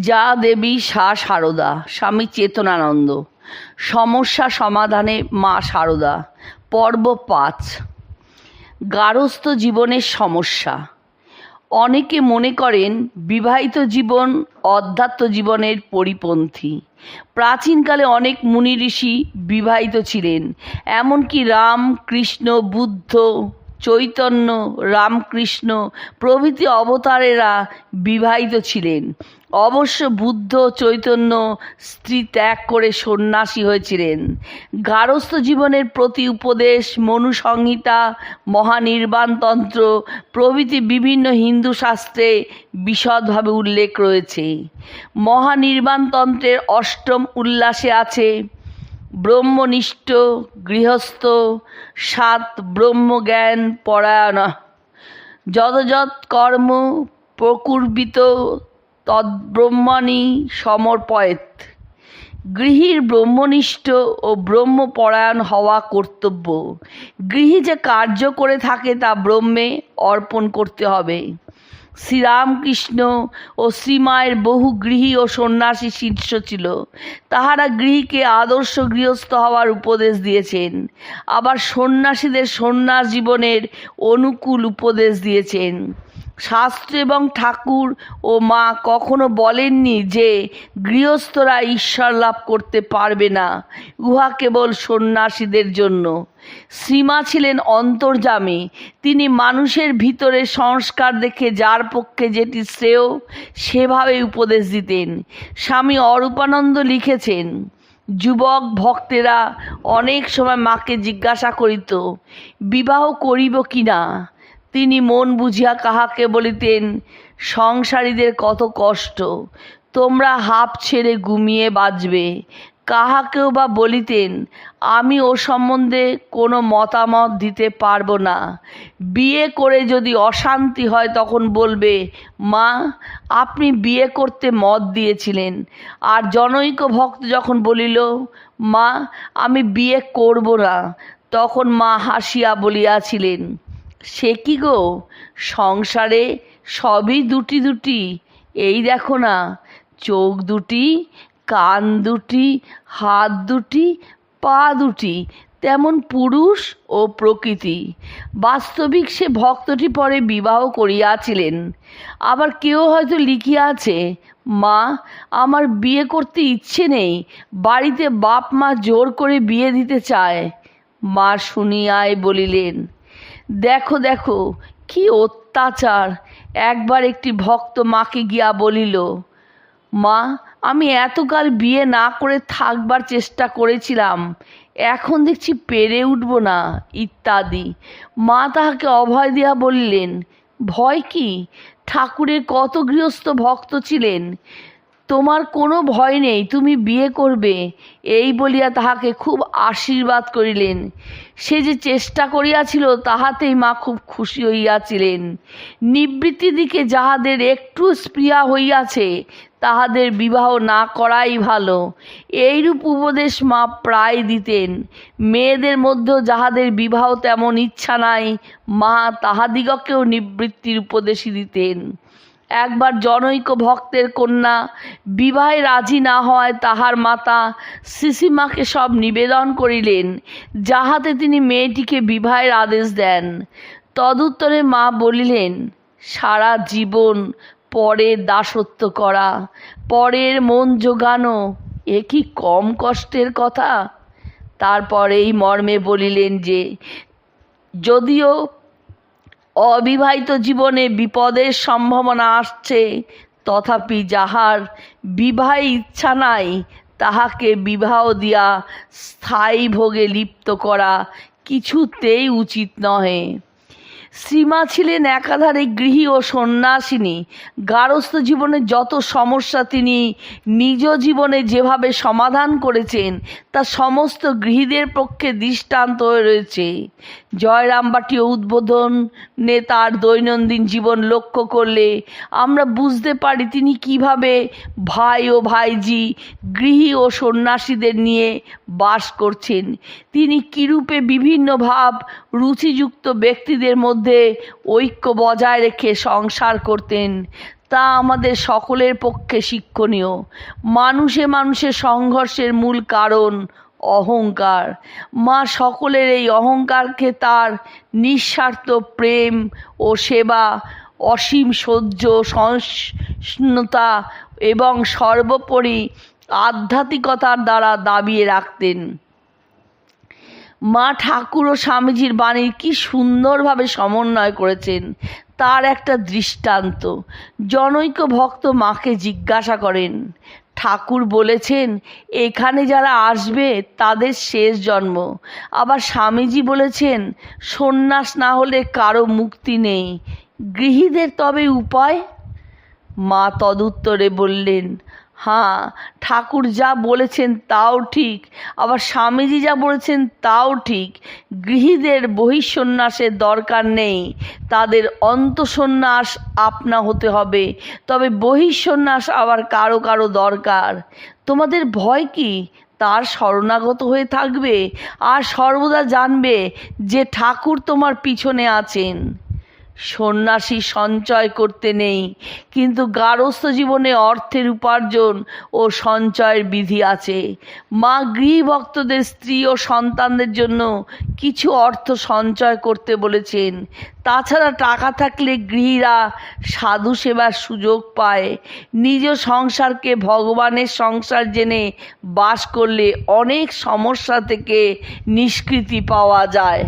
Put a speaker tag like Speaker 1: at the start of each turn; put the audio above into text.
Speaker 1: যা দেবী সা সারদা, স্বামী চেতনানন্দ। সমস্যা সমাধানে মা সারদা, পর্ব পাঁচ। গারস্থ জীবনের সমস্যা। অনেকে মনে করেন বিবাহিত জীবন, অধ্যাত্ম জীবনের পরিপন্থী। প্রাচীনকালে অনেক মুনি ঋষি বিবাহিত ছিলেন। এমনকি রাম, কৃষ্ণ, বুদ্ধ, চৈতন্য, রামকৃষ্ণ প্রভৃতি অবতারেরা বিবাহিত ছিলেন। অবশ্য বুদ্ধ চৈতন্য স্ত্রী ত্যাগ করে সন্ন্যাসী হয়েছিলেন। গারস্থ জীবনের প্রতি উপদেশ, মনুসংহিতা, মহানির্বাণতন্ত্র প্রভৃতি বিভিন্ন হিন্দু শাস্ত্রে বিশদভাবে উল্লেখ রয়েছে। মহানির্বাণতন্ত্রের অষ্টম উল্লাসে আছে, ব্রহ্মনিষ্ঠ, গৃহস্থ, সাত ব্রহ্মজ্ঞান পরায়ণ। যত যৎ কর্ম প্রকুর্বিত তদ্ব্রহ্মণি সমর্পয়েত। গৃহীর ব্রহ্মনিষ্ঠ ও ব্রহ্মপরায়ণ হওয়া কর্তব্য। গৃহী যে কার্য করে থাকে তা ব্রহ্মে অর্পণ করতে হবে। শ্রীরামকৃষ্ণ ও শ্রীমায়ের বহু গৃহী ও সন্ন্যাসী শীর্ষ ছিল। তাহারা গৃহীকে আদর্শ গৃহস্থ হওয়ার উপদেশ দিয়েছেন। আবার সন্ন্যাসীদের সন্ন্যাস জীবনের অনুকূল উপদেশ দিয়েছেন। শাস্ত্র এবং ঠাকুর ও মা কখনো বলেননি যে গৃহস্থরা ঈশ্বর লাভ করতে পারবে না। উহা কেবল সন্ন্যাসীদের জন্য। শ্রীমা ছিলেন অন্তর্যামী। তিনি মানুষের ভিতরে সংস্কার দেখে যার পক্ষে যেটি শ্রেয়, সেভাবে উপদেশ দিতেন। স্বামী অরূপানন্দ লিখেছেন, যুবক ভক্তেরা অনেক সময় মাকে জিজ্ঞাসা করিত, বিবাহ করিব কি না? তিনি মন বুঝিয়া কাহাকে বলিতেন, সংসারীদের কত কষ্ট, তোমরা হাঁপ ছেড়ে ঘুমিয়ে বাঁচবে। কাহাকেও বা বলিতেন, আমি ও সম্বন্ধে কোনো মতামত দিতে পারব না। বিয়ে করে যদি অশান্তি হয় তখন বলবে, মা, আপনি বিয়ে করতে মত দিয়েছিলেন। আর জনৈক ভক্ত যখন বলিল, মা, আমি বিয়ে করব না, তখন মা হাসিয়া বলিয়াছিলেন সে কি গো? সংসারে সবই দুটি দুটি। এই দেখো না, চোখ দুটি, কান দুটি, হাত দুটি, পা দুটি, তেমন পুরুষ ও প্রকৃতি। বাস্তবিক সে ভক্তটি পরে বিবাহ করিয়াছিলেন। আবার কেউ হয়তো লিখিয়াছে, মা, আমার বিয়ে করতে ইচ্ছে নেই, বাড়িতে বাপ মা জোর করে বিয়ে দিতে চায়। মা শুনিয়ায় বলিলেন দেখো দেখো, কি অত্যাচার। একবার একটি ভক্ত মাকে গিয়া বলিল, মা, আমি এতকাল বিয়ে না করে থাকবার চেষ্টা করেছিলাম, এখন দেখছি পেরে উঠব না। ইত্যাদি। মা তাহাকে অভয় দিয়া বললেন, ভয় কি? ঠাকুরের কত গৃহস্থ ভক্ত ছিলেন? তোমার কোনো ভয় নেই, তুমি বিয়ে করবে। এই বলিয়া তাহাকে খুব আশীর্বাদ করিলেন। সে যে চেষ্টা করিয়াছিল, তাহাতেই মা খুব খুশি হইয়াছিলেন। নিবৃত্তি দিকে যাহাদের একটু স্প্রিয়া হইয়াছে, তাহাদের বিবাহ না করাই ভালো। এইরূপ উপদেশ মা প্রায় দিতেন। মেয়েদের মধ্যেও যাহাদের বিবাহ তেমন ইচ্ছা নাই, মা তাহাদিগকেও নিবৃত্তির উপদেশই দিতেন। একবার জনৈক ভক্তের কন্যা বিবাহে রাজি না হওয়ায় তাহার মাতা সিসিমাকে সব নিবেদন করিলেন, যাহাতে তিনি মেয়েটিকে বিবাহের আদেশ দেন। তদুত্তরে মা বলিলেন, সারা জীবন পরের দাসত্ব করা, পরের মন জোগানো, এ কি কম কষ্টের কথা? তারপর এই মর্মে বলিলেন যে, যদিও অবিবাহিত জীবনে বিপদের সম্ভাবনা আসছে। তথাপি যাহার বিবাহ ইচ্ছা নাই, তাহাকে বিবাহ দিয়া স্থায়ী ভোগে লিপ্ত করা কিছুতেই উচিত নহে। শ্রীমা ছিলেন একাধারে গৃহী ও সন্ন্যাসিনী। গারস্থ জীবনে যত সমস্যা তিনি নিজ জীবনে যেভাবে সমাধান করেছেন, তা সমস্ত গৃহীদের পক্ষে দৃষ্টান্ত হয়ে রয়েছে। উদ্বোধনে তার দৈনন্দিন জীবন লক্ষ্য করলে আমরা বুঝতে পারি তিনি কীভাবে ভাই ও ভাইজি, গৃহী ও সন্ন্যাসীদের নিয়ে বাস করছেন। তিনি কিরূপে বিভিন্ন ভাব, রুচিযুক্ত ব্যক্তিদের মধ্যে ঐক্য বজায় রেখে সংসার করতেন। তা আমাদের সকলের পক্ষে শিক্ষণীয়। মানুষে মানুষের সংঘর্ষের মূল কারণ অহংকার। মা সকলের এই অহংকারকে তার নিঃস্বার্থ প্রেম ও সেবা, অসীম সহ্য, সহিষ্ণুতা এবং সর্বোপরি আধ্যাত্মিকতার দ্বারা দাবিয়ে রাখতেন। মা ঠাকুর ও স্বামীজির বাণীর কি সুন্দরভাবে সমন্বয় করেছেন, তার একটা দৃষ্টান্ত। জনৈক ভক্ত মাকে জিজ্ঞাসা করেন, ঠাকুর বলেছেন, এখানে যারা আসবে, তাদের শেষ জন্ম। আবার স্বামীজি বলেছেন, সন্ন্যাস না হলে কারও মুক্তি নেই। গৃহীদের তবে উপায়? মা তদুত্তরে বললেন হ্যাঁ ঠাকুর যা বলেছেন তাও ঠিক, আবার স্বামীজি যা বলেছেন তাও ঠিক। গৃহীদের বহিঃসন্ন্যাসের দরকার নেই, তাদের অন্তঃসন্ন্যাস আপনা হতে হবে। তবে বহিঃসন্ন্যাস আবার কারও কারও দরকার। তোমাদের ভয় কি? তার শরণাগত হয়ে থাকবে, আর সর্বদা জানবে যে ঠাকুর তোমার পিছনে আছেন। সন্ন্যাসী সঞ্চয় করতে নেই। কিন্তু গারস্থ জীবনে অর্থের উপার্জন ও সঞ্চয়ের বিধি আছে। মা গৃহভক্তদের স্ত্রী ও সন্তানদের জন্য কিছু অর্থ সঞ্চয় করতে বলেছেন। তাছাড়া টাকা থাকলে গৃহীরা সাধু সেবার সুযোগ পায়। নিজ সংসারকে ভগবানের সংসার জেনে বাস করলে অনেক সমস্যা থেকে নিষ্কৃতি পাওয়া যায়।